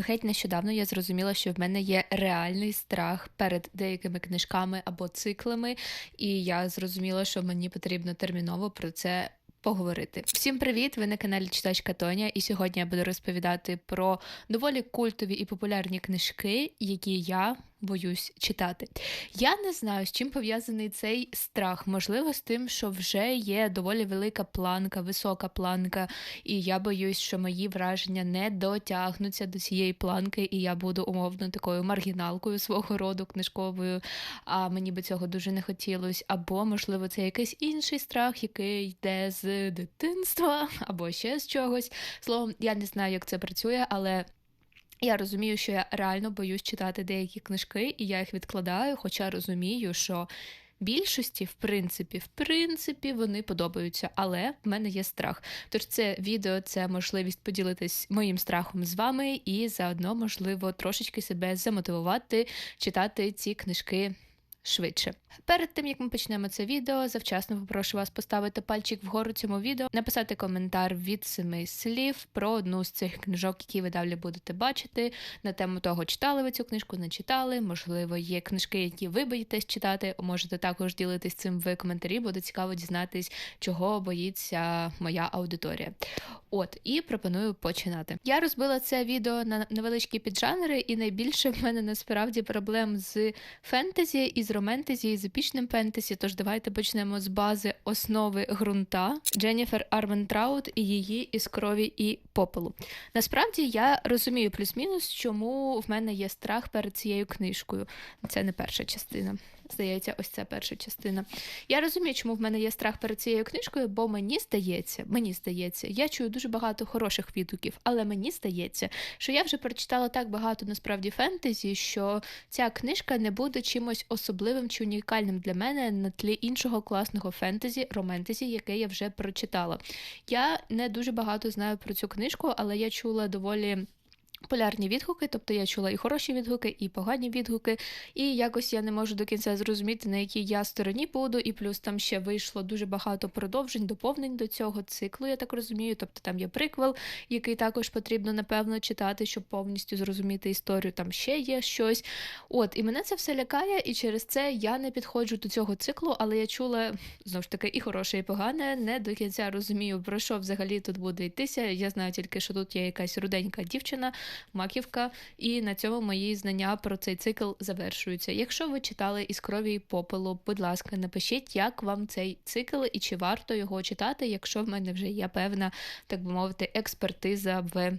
Геть нещодавно я зрозуміла, що в мене є реальний страх перед деякими книжками або циклами, і я зрозуміла, що мені потрібно терміново про це. Поговорити. Всім привіт! Ви на каналі Читачка Тоня, і сьогодні я буду розповідати про доволі культові і популярні книжки, які я боюсь читати. Я не знаю, з чим пов'язаний цей страх. Можливо, з тим, що вже є доволі велика планка, висока планка, і я боюсь, що мої враження не дотягнуться до цієї планки, і я буду умовно такою маргіналкою свого роду книжковою. А мені би цього дуже не хотілося. Або, можливо, це якийсь інший страх, який йде з дитинства, або ще з чогось. Словом, я не знаю, як це працює, але. Я розумію, що я реально боюсь читати деякі книжки, і я їх відкладаю, хоча розумію, що більшості, в принципі, в принципі, вони подобаються, але в мене є страх. Тож це відео це можливість поділитись моїм страхом з вами і заодно, можливо, трошечки себе замотивувати читати ці книжки швидше. Перед тим як ми почнемо це відео, завчасно попрошу вас поставити пальчик вгору цьому відео, написати коментар від семи слів про одну з цих книжок, які ви далі будете бачити. На тему того, читали ви цю книжку, не читали. Можливо, є книжки, які ви боїтесь читати. Можете також ділитись цим в коментарі, буде цікаво дізнатись, чого боїться моя аудиторія. От, і пропоную починати. Я розбила це відео на невеличкі піджанри, і найбільше в мене насправді проблем з фентезі і з романтезі, і з епічним фентезі. Тож давайте почнемо з бази основи ґрунта Дженніфер Арментраут і її із крові і попелу. Насправді я розумію плюс-мінус, чому в мене є страх перед цією книжкою. Це не перша частина. Здається, ось це перша частина. Я розумію, чому в мене є страх перед цією книжкою, бо мені здається, мені здається, я чую дуже багато хороших відгуків, але мені здається, що я вже прочитала так багато насправді фентезі, що ця книжка не буде чимось особливим чи унікальним для мене на тлі іншого класного фентезі, романтезі, яке я вже прочитала. Я не дуже багато знаю про цю книжку, але я чула доволі. Полярні відгуки, тобто я чула і хороші відгуки, і погані відгуки, і якось я не можу до кінця зрозуміти, на якій я стороні буду, і плюс там ще вийшло дуже багато продовжень, доповнень до цього циклу, я так розумію. Тобто там є приквел, який також потрібно, напевно, читати, щоб повністю зрозуміти історію. Там ще є щось. От, і мене це все лякає, і через це я не підходжу до цього циклу, але я чула знову ж таки і хороше, і погане. Не до кінця розумію, про що взагалі тут буде йтися. Я знаю тільки, що тут є якась руденька дівчина маківка, і на цьому мої знання про цей цикл завершуються. Якщо ви читали із крові і попелу, будь ласка, напишіть, як вам цей цикл і чи варто його читати, якщо в мене вже є певна, так би мовити, експертиза в.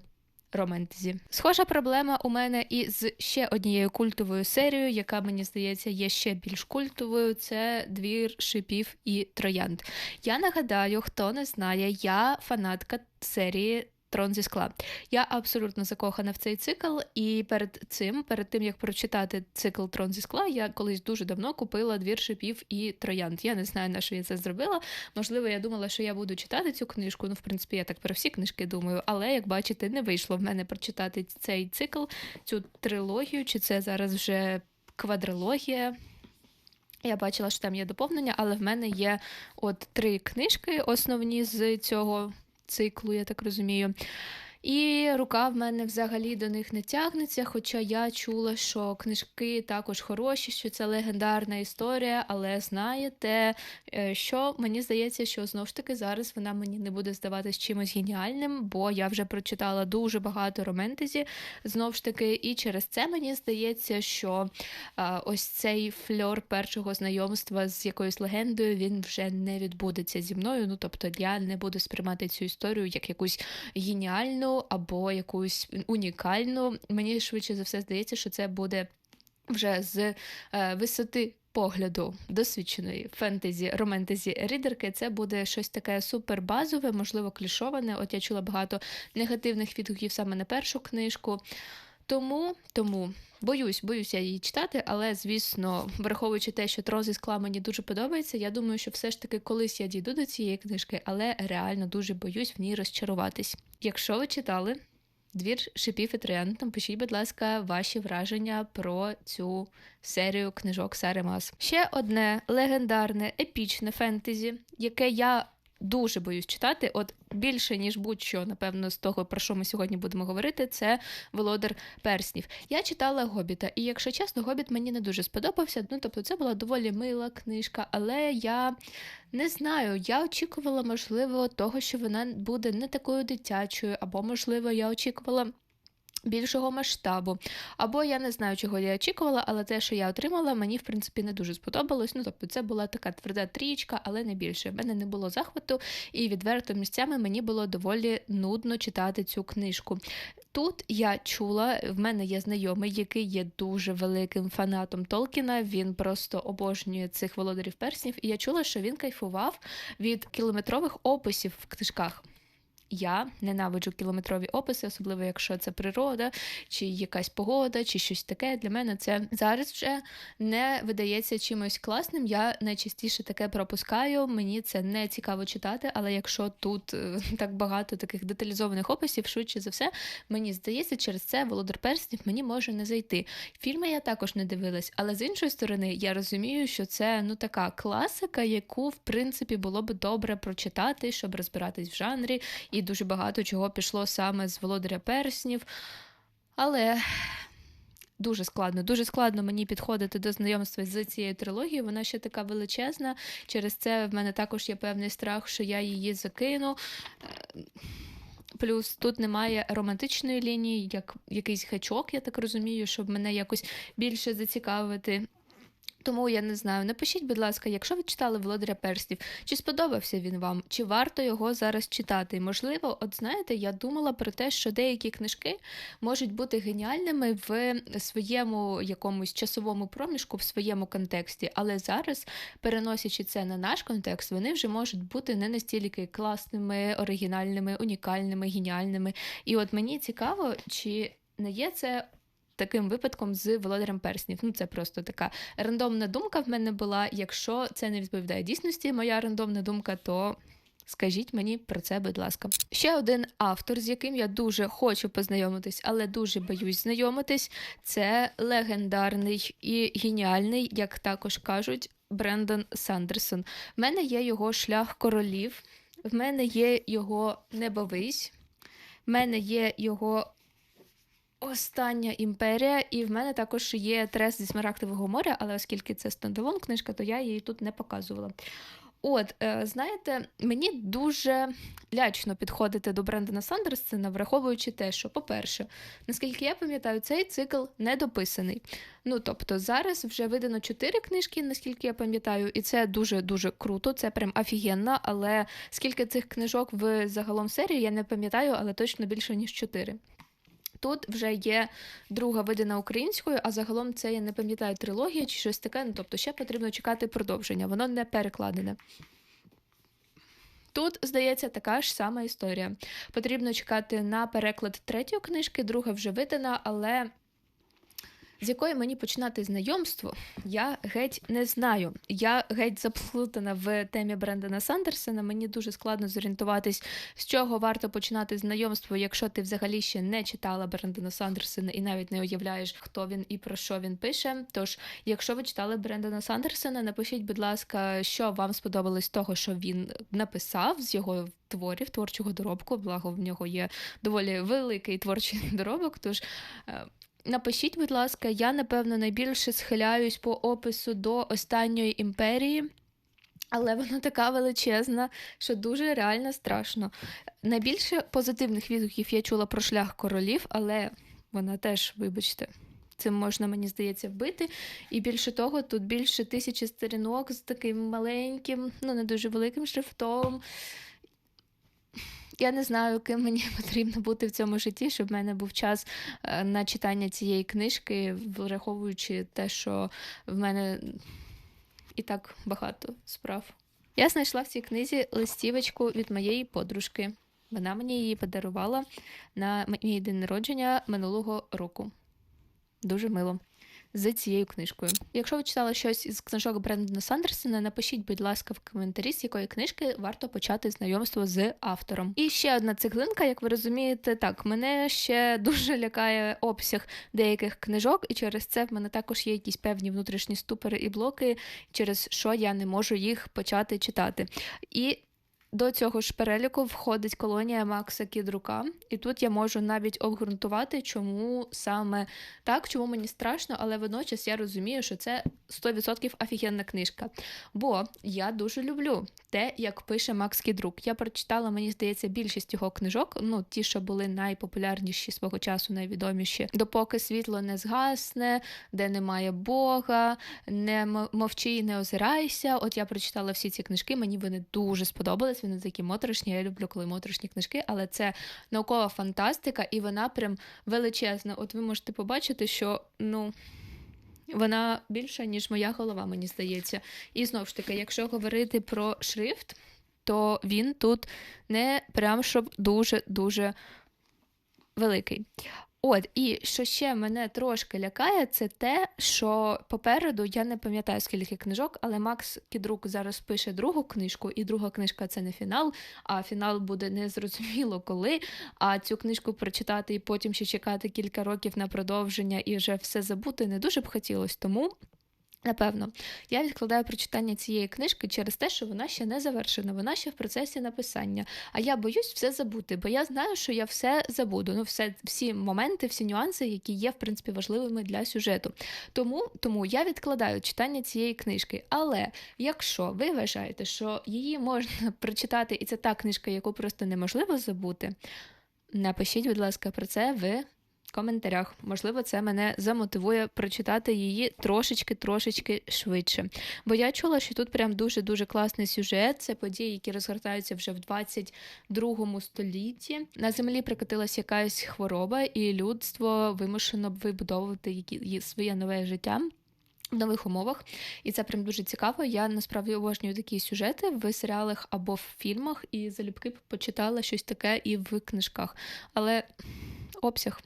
Романтезі. Схожа проблема у мене і з ще однією культовою серією, яка мені здається є ще більш культовою. Це двір шипів і троянд. Я нагадаю, хто не знає, я фанатка серії Трон зі скла. Я абсолютно закохана в цей цикл, і перед цим, перед тим як прочитати цикл Трон зі скла, я колись дуже давно купила двір шипів і троянд. Я не знаю, на що я це зробила. Можливо, я думала, що я буду читати цю книжку. Ну, в принципі, я так про всі книжки думаю, але як бачите, не вийшло в мене прочитати цей цикл, цю трилогію, чи це зараз вже квадрилогія. Я бачила, що там є доповнення, але в мене є от три книжки основні з цього циклу, я так розумію. І рука в мене взагалі до них не тягнеться. Хоча я чула, що книжки також хороші, що це легендарна історія, але знаєте, е, що мені здається, що знову ж таки зараз вона мені не буде здаватись чимось геніальним, бо я вже прочитала дуже багато романтезі, знову ж таки, і через це мені здається, що ось цей фльор першого знайомства з якоюсь легендою він вже не відбудеться зі мною. Ну тобто я не буду сприймати цю історію як якусь геніальну або якусь унікальну. Мені швидше за все здається, що це буде вже з е, висоти. Погляду досвідченої фентезі, романтезі рідерки, це буде щось таке супербазове, можливо, клішоване. От я чула багато негативних відгуків саме на першу книжку. Тому, тому боюсь, боюсь я її читати, але, звісно, враховуючи те, що трон зі скла мені дуже подобається, я думаю, що все ж таки колись я дійду до цієї книжки, але реально дуже боюсь в ній розчаруватись. Якщо ви читали двір шипів і троян, то пишіть, будь ласка, ваші враження про цю серію книжок Сари Мас. Ще одне легендарне епічне фентезі, яке я дуже боюсь читати. От більше, ніж будь-що, напевно, з того, про що ми сьогодні будемо говорити, це Володар Перснів. Я читала Гобіта, і якщо чесно, Гобіт мені не дуже сподобався. Ну, тобто, це була доволі мила книжка, але я не знаю, я очікувала, можливо, того, що вона буде не такою дитячою, або, можливо, я очікувала. Більшого масштабу. Або я не знаю, чого я очікувала, але те, що я отримала, мені в принципі не дуже сподобалось. Ну, тобто, це була така тверда трієчка, але не більше. В мене не було захвату, і відверто місцями мені було доволі нудно читати цю книжку. Тут я чула, в мене є знайомий, який є дуже великим фанатом Толкіна. Він просто обожнює цих володарів перснів, і я чула, що він кайфував від кілометрових описів в книжках. Я ненавиджу кілометрові описи, особливо якщо це природа, чи якась погода, чи щось таке. Для мене це зараз вже не видається чимось класним. Я найчастіше таке пропускаю. Мені це не цікаво читати, але якщо тут е, так багато таких деталізованих описів, швидше за все, мені здається, через це Володар Перснів мені може не зайти. Фільми я також не дивилась, але з іншої сторони, я розумію, що це ну така класика, яку в принципі було б добре прочитати, щоб розбиратись в жанрі. І дуже багато чого пішло саме з Володаря Перснів. Але дуже складно, дуже складно мені підходити до знайомства з цією трилогією. Вона ще така величезна. Через це в мене також є певний страх, що я її закину. Е, плюс тут немає романтичної лінії, як якийсь гачок, я так розумію, щоб мене якось більше зацікавити. Тому я не знаю. Напишіть, будь ласка, якщо ви читали Володаря Перснів, чи сподобався він вам, чи варто його зараз читати? Можливо, от знаєте, я думала про те, що деякі книжки можуть бути геніальними в своєму якомусь часовому проміжку, в своєму контексті, але зараз, переносячи це на наш контекст, вони вже можуть бути не настільки класними, оригінальними, унікальними, геніальними. І от мені цікаво, чи не є це таким випадком з володарем перснів. Ну, це просто така рандомна думка в мене була. Якщо це не відповідає дійсності, моя рандомна думка, то. Скажіть мені про це, будь ласка. Ще один автор, з яким я дуже хочу познайомитись, але дуже боюсь знайомитись. Це легендарний і геніальний, як також кажуть, Брендон Сандерсон. В мене є його шлях королів, в мене є його небовись, в мене є його Остання імперія, і в мене також є трес зі Смарагдового моря, але оскільки це стендалон книжка, то я її тут не показувала. От, е, знаєте, мені дуже лячно підходити до Брендона Сандерсона, враховуючи те, що, по-перше, наскільки я пам'ятаю, цей цикл недописаний. Ну, тобто, зараз вже видано чотири книжки, наскільки я пам'ятаю, і це дуже-дуже круто, це прям офігенно, але скільки цих книжок в загалом серії, я не пам'ятаю, але точно більше, ніж чотири. Тут вже є друга видана українською, а загалом це я не пам'ятаю трилогія чи щось таке. Ну тобто ще потрібно чекати продовження, воно не перекладене. Тут, здається, така ж сама історія. Потрібно чекати на переклад третьої книжки, друга вже видана, але з якої мені починати знайомство, я геть не знаю. Я геть заплутана в темі Брендана Сандерсона. Мені дуже складно зорієнтуватись, з чого варто починати знайомство, якщо ти взагалі ще не читала Брендана Сандерсона і навіть не уявляєш, хто він і про що він пише. Тож, якщо ви читали Брендана Сандерсона, напишіть, будь ласка, що вам сподобалось того, що він написав з його творів, творчого доробку. Благо в нього є доволі великий творчий доробок. Тож е, Напишіть, будь ласка, я, напевно, найбільше схиляюсь по опису до останньої імперії, але вона така величезна, що дуже реально страшно. Найбільше позитивних відгуків я чула про шлях королів, але вона теж, вибачте. Цим можна, мені здається, вбити. І більше того, тут більше тисячі сторінок з таким маленьким, ну не дуже великим шрифтом. Я не знаю, ким мені потрібно бути в цьому житті, щоб в мене був час е, на читання цієї книжки, враховуючи те, що в мене і так багато справ. Я знайшла в цій книзі листівочку від моєї подружки. Вона мені її подарувала на мій день народження минулого року. Дуже мило з цією книжкою. Якщо ви читали щось із книжок Брендона Сандерсона, напишіть, будь ласка, в коментарі, з якої книжки варто почати знайомство з автором. І ще одна цеглинка, як ви розумієте, так мене ще дуже лякає обсяг деяких книжок, і через це в мене також є якісь певні внутрішні ступори і блоки, через що я не можу їх почати читати. І До цього ж переліку входить колонія Макса Кідрука, і тут я можу навіть обґрунтувати, чому саме так, чому мені страшно, але водночас я розумію, що це 100% офігенна книжка. Бо я дуже люблю те, як пише Макс Кідрук. Я прочитала, мені здається, більшість його книжок, ну ті, що були найпопулярніші свого часу, найвідоміші, допоки світло не згасне, де немає Бога, не мовчи і не озирайся. От я прочитала всі ці книжки, мені вони дуже сподобались. Вони такі моторошні. Я люблю, коли моторошні книжки, але це наукова фантастика, і вона прям величезна. От ви можете побачити, що ну. Вона більша, ніж моя голова, мені здається. І знову ж таки, якщо говорити про шрифт, то він тут не прям щоб дуже-дуже великий. От, і що ще мене трошки лякає, це те, що попереду я не пам'ятаю скільки книжок, але Макс Кідрук зараз пише другу книжку, і друга книжка це не фінал, а фінал буде незрозуміло коли. А цю книжку прочитати і потім ще чекати кілька років на продовження і вже все забути не дуже б хотілося. Тому Напевно, я відкладаю прочитання цієї книжки через те, що вона ще не завершена, вона ще в процесі написання. А я боюсь все забути, бо я знаю, що я все забуду. Ну, все, всі моменти, всі нюанси, які є, в принципі, важливими для сюжету. Тому, Тому я відкладаю читання цієї книжки. Але якщо ви вважаєте, що її можна прочитати, і це та книжка, яку просто неможливо забути, напишіть, будь ласка, про це в коментарях. Можливо, це мене замотивує прочитати її трошечки-трошечки швидше. Бо я чула, що тут прям дуже-дуже класний сюжет. Це події, які розгортаються вже в 22 столітті. На землі прикотилася якась хвороба, і людство вимушено вибудовувати своє нове життя. В нових умовах, і це прям дуже цікаво. Я насправді обожнюю такі сюжети в серіалах або в фільмах, і залюбки почитала щось таке і в книжках. Але обсяг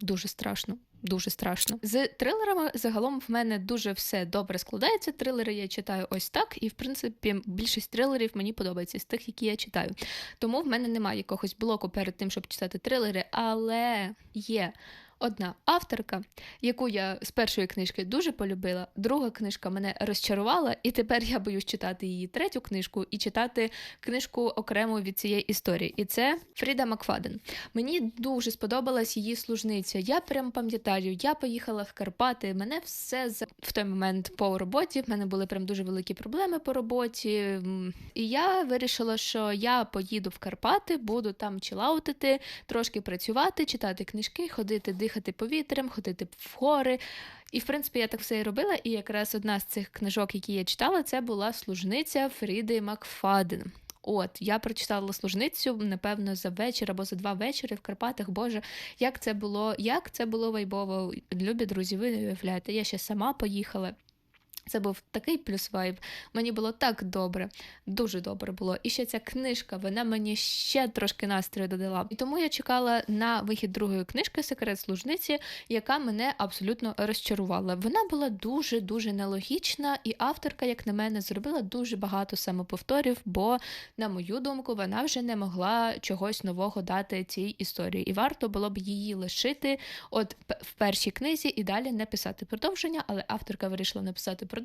Дуже страшно. Дуже страшно. З трилерами загалом в мене дуже все добре складається. Трилери я читаю ось так, і в принципі більшість трилерів мені подобається з тих, які я читаю. Тому в мене немає якогось блоку перед тим, щоб читати трилери, але є одна авторка, яку я з першої книжки дуже полюбила. Друга книжка мене розчарувала, і тепер я боюсь читати її третю книжку і читати книжку окремо від цієї історії. І це Фріда Макфаден. Мені дуже сподобалась її служниця. Я прям пам'ятаю, я поїхала в Карпати. Мене все в той момент по роботі. В мене були прям дуже великі проблеми по роботі. І я вирішила, що я поїду в Карпати, буду там чилаутити, трошки працювати, читати книжки, ходити дихати дихати повітрям, ходити в гори. І, в принципі, я так все і робила. І якраз одна з цих книжок, які я читала, це була служниця Фріди Макфаден. От, я прочитала служницю, напевно, за вечір або за два вечори в Карпатах. Боже, як це було, як це було вайбово. Любі друзі, ви не уявляєте, я ще сама поїхала. Це був такий плюс вайб. Мені було так добре, дуже добре було. І ще ця книжка, вона мені ще трошки настрою додала. І тому я чекала на вихід другої книжки Секрет служниці, яка мене абсолютно розчарувала. Вона була дуже-дуже нелогічна, і авторка, як на мене, зробила дуже багато самоповторів, бо, на мою думку, вона вже не могла чогось нового дати цій історії. І варто було б її лишити от в першій книзі і далі не писати продовження, але авторка вирішила написати продовження,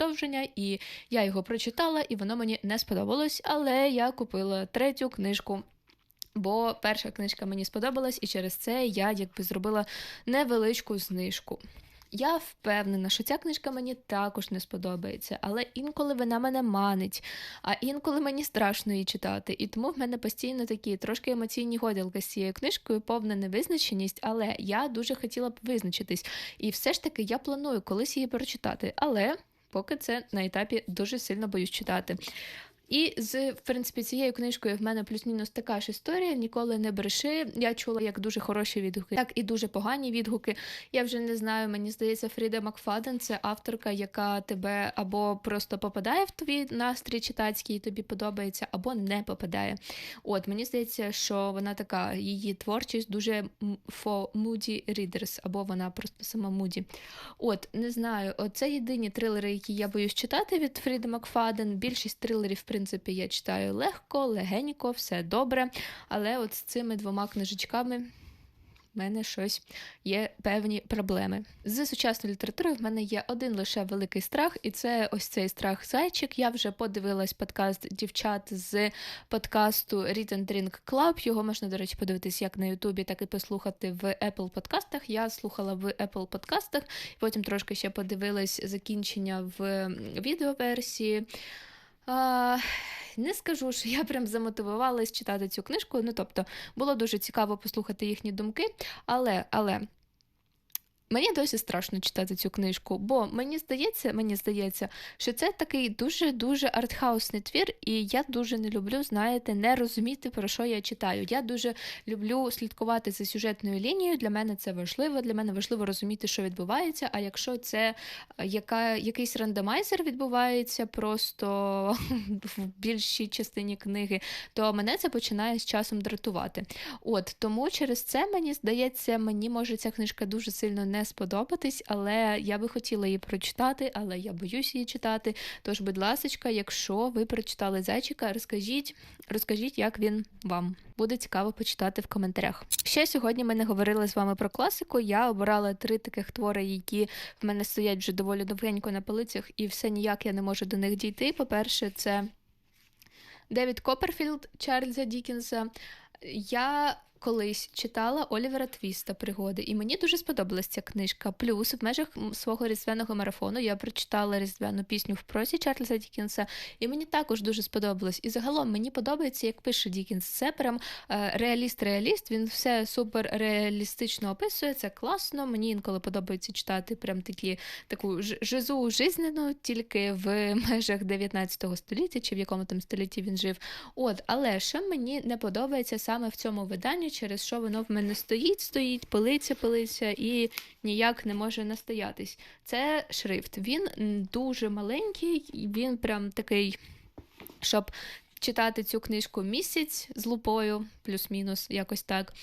і я його прочитала, і воно мені не сподобалось, але я купила третю книжку. Бо перша книжка мені сподобалась, і через це я якби зробила невеличку знижку. Я впевнена, що ця книжка мені також не сподобається, але інколи вона мене манить, а інколи мені страшно її читати. І тому в мене постійно такі трошки емоційні годілки з цією книжкою, повна невизначеність, але я дуже хотіла б визначитись. І все ж таки я планую колись її прочитати. Але поки це на етапі дуже сильно боюсь читати. І з в принципі цією книжкою в мене плюс-мінус така ж історія. Ніколи не бреши. Я чула як дуже хороші відгуки, так і дуже погані відгуки. Я вже не знаю. Мені здається, Фріда Макфаден це авторка, яка тебе або просто попадає в твій настрій читацький, і тобі подобається, або не попадає. От мені здається, що вона така, її творчість дуже for moody readers, або вона просто сама муді. От не знаю, це єдині трилери, які я боюсь читати від Фріди Макфаден. Більшість трилерів принципі, я читаю легко, легенько, все добре. Але от з цими двома книжечками в мене щось є певні проблеми. З сучасною літературою в мене є один лише великий страх, і це ось цей страх зайчик. Я вже подивилась подкаст дівчат з подкасту Read and Drink Club. Його можна, до речі, подивитись як на Ютубі, так і послухати в Apple подкастах. Я слухала в Apple подкастах, потім трошки ще подивилась закінчення в відеоверсії. А, Не скажу, що я прям замотивувалась читати цю книжку. Ну, тобто, було дуже цікаво послухати їхні думки, але, але. Мені досі страшно читати цю книжку, бо мені здається, мені здається, що це такий дуже-дуже артхаусний твір, і я дуже не люблю, знаєте, не розуміти, про що я читаю. Я дуже люблю слідкувати за сюжетною лінією. Для мене це важливо. Для мене важливо розуміти, що відбувається. А якщо це е, яка, якийсь рандомайзер відбувається просто в більшій частині книги, то мене це починає з часом дратувати. От тому через це мені здається, мені може ця книжка дуже сильно не сподобатись, але я би хотіла її прочитати, але я боюсь її читати. Тож, будь ласка, якщо ви прочитали зайчика, розкажіть, розкажіть, як він вам. Буде цікаво почитати в коментарях. Ще сьогодні ми не говорили з вами про класику. Я обирала три таких твори, які в мене стоять вже доволі довгенько на полицях, і все ніяк я не можу до них дійти. По-перше, це Девід Копперфілд Чарльза Дікінса. Я колись читала Олівера Твіста пригоди, і мені дуже сподобалася ця книжка. Плюс в межах свого різдвяного марафону я прочитала різдвяну пісню в просі Чарльза Дікінса, і мені також дуже сподобалось. І загалом мені подобається, як пише Дікінс. Це прям е, реаліст-реаліст. Він все супер реалістично описує. Це класно. Мені інколи подобається читати прям такі таку жизу жизнену, тільки в межах 19 століття, чи в якому там столітті він жив. От, але що мені не подобається саме в цьому виданні через що воно в мене стоїть, стоїть, пилиться, пилиться і ніяк не може настоятись. Це шрифт. Він дуже маленький, він прям такий, щоб читати цю книжку місяць з лупою, плюс-мінус, якось так.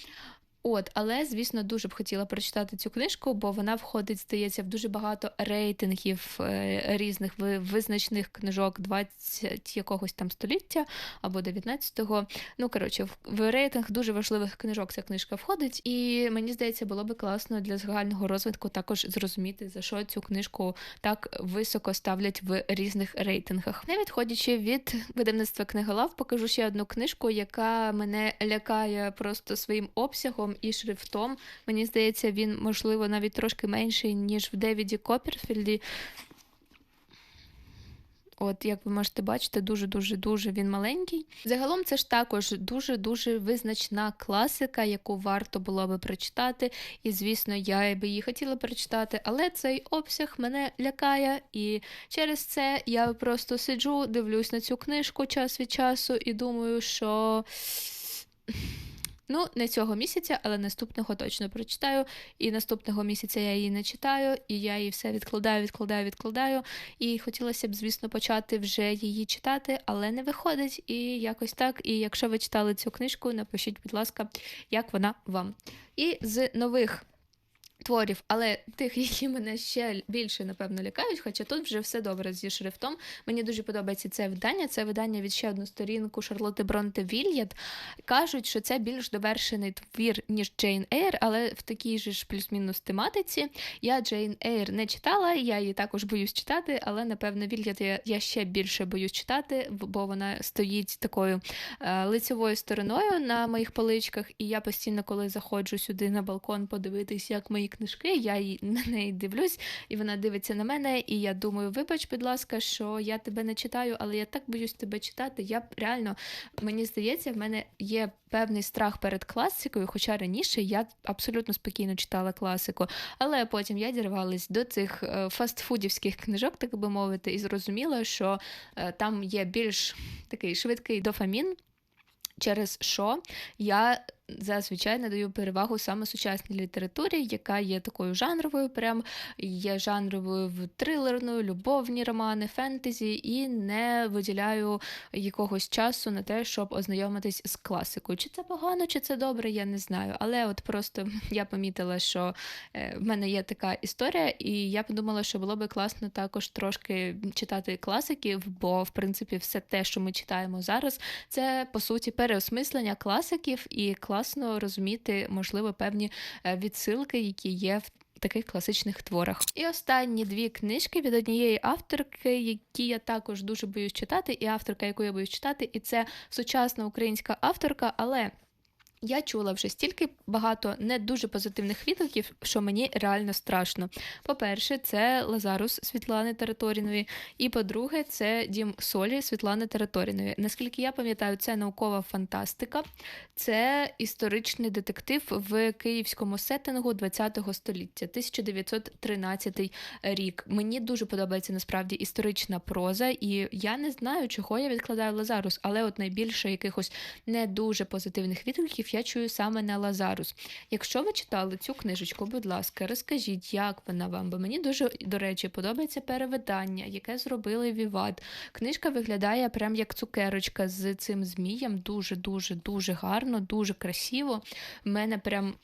От, але, звісно, дуже б хотіла прочитати цю книжку, бо вона входить, здається, в дуже багато рейтингів е, різних визначних книжок 20 якогось там століття або 19-го. Ну, коротше, в рейтинг дуже важливих книжок ця книжка входить, і мені здається, було би класно для загального розвитку також зрозуміти, за що цю книжку так високо ставлять в різних рейтингах. Не відходячи від видавництва книголав, покажу ще одну книжку, яка мене лякає просто своїм обсягом і шрифтом. Мені здається, він, можливо, навіть трошки менший, ніж в Девіді Копперфілді. От, як ви можете бачити, дуже-дуже дуже він маленький. Загалом, це ж також дуже-дуже визначна класика, яку варто було би прочитати. І, звісно, я би її хотіла прочитати, але цей обсяг мене лякає, і через це я просто сиджу, дивлюсь на цю книжку час від часу і думаю, що. Ну, не цього місяця, але наступного точно прочитаю. І наступного місяця я її не читаю, і я її все відкладаю, відкладаю, відкладаю. І хотілося б, звісно, почати вже її читати, але не виходить. І якось так. І якщо ви читали цю книжку, напишіть, будь ласка, як вона вам. І з нових творів, але тих, які мене ще більше, напевно, лякають, хоча тут вже все добре зі шрифтом. Мені дуже подобається це видання. Це видання від ще одну сторінку Шарлоти Бронте Вільят. Кажуть, що це більш довершений твір, ніж Джейн Ейр, але в такій же ж плюс-мінус тематиці. Я Джейн Ейр не читала, я її також боюсь читати, але, напевно, Вільят я, я ще більше боюсь читати, бо вона стоїть такою е, лицевою стороною на моїх поличках, і я постійно, коли заходжу сюди на балкон, подивитись, як мої книжки, я на неї дивлюсь, і вона дивиться на мене. І я думаю, вибач, будь ласка, що я тебе не читаю, але я так боюсь тебе читати. Я реально мені здається, в мене є певний страх перед класикою, хоча раніше я абсолютно спокійно читала класику. Але потім я дірвалась до цих е, фастфудівських книжок, так би мовити, і зрозуміла, що е, там є більш такий швидкий дофамін. Через що я зазвичай надаю перевагу саме сучасній літературі, яка є такою жанровою, прям є жанровою в трилерною, любовні романи, фентезі, і не виділяю якогось часу на те, щоб ознайомитись з класикою. Чи це погано, чи це добре, я не знаю. Але от просто я помітила, що е, в мене є така історія, і я подумала, що було би класно також трошки читати класиків, бо в принципі все те, що ми читаємо зараз, це по суті переосмислення класиків і класиків класно розуміти, можливо, певні е, відсилки, які є в. Таких класичних творах. І останні дві книжки від однієї авторки, які я також дуже боюсь читати, і авторка, яку я боюсь читати, і це сучасна українська авторка, але я чула вже стільки багато не дуже позитивних відгуків, що мені реально страшно. По-перше, це Лазарус Світлани Територіної, і по-друге, це Дім Солі Світлани Територіної. Наскільки я пам'ятаю, це наукова фантастика, це історичний детектив в київському сеттингу ХХ століття, 1913 рік. Мені дуже подобається насправді історична проза, і я не знаю, чого я відкладаю Лазарус, але от найбільше якихось не дуже позитивних відгуків я чую саме на Лазарус. Якщо ви читали цю книжечку, будь ласка, розкажіть, як вона вам, бо мені дуже, до речі, подобається перевидання, яке зробили Віват. Книжка виглядає прям як цукерочка з цим змієм. Дуже-дуже дуже гарно, дуже красиво. У мене прям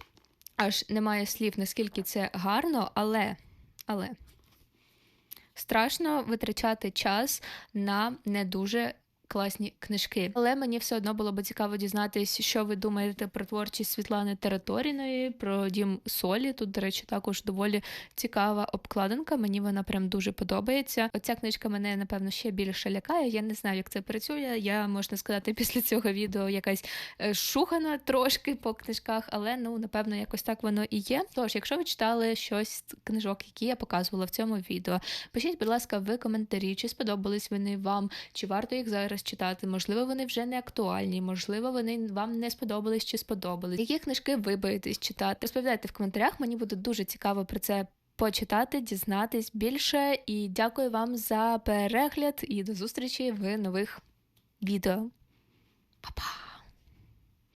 аж немає слів, наскільки це гарно, але. але. Страшно витрачати час на не дуже класні книжки. Але мені все одно було би цікаво дізнатися, що ви думаєте про творчість Світлани Територіної, про дім Солі. Тут, до речі, також доволі цікава обкладинка. Мені вона прям дуже подобається. Оця книжка мене, напевно, ще більше лякає. Я не знаю, як це працює. Я можна сказати, після цього відео якась е, шухана трошки по книжках, але ну напевно якось так воно і є. Тож, якщо ви читали щось з книжок, які я показувала в цьому відео, пишіть, будь ласка, в коментарі, чи сподобались вони вам, чи варто їх зараз читати. Можливо, вони вже не актуальні, можливо, вони вам не сподобались чи сподобались. Які книжки ви боїтесь читати? Розповідайте в коментарях, мені буде дуже цікаво про це. Почитати, дізнатись більше, і дякую вам за перегляд і до зустрічі в нових відео. Па-па!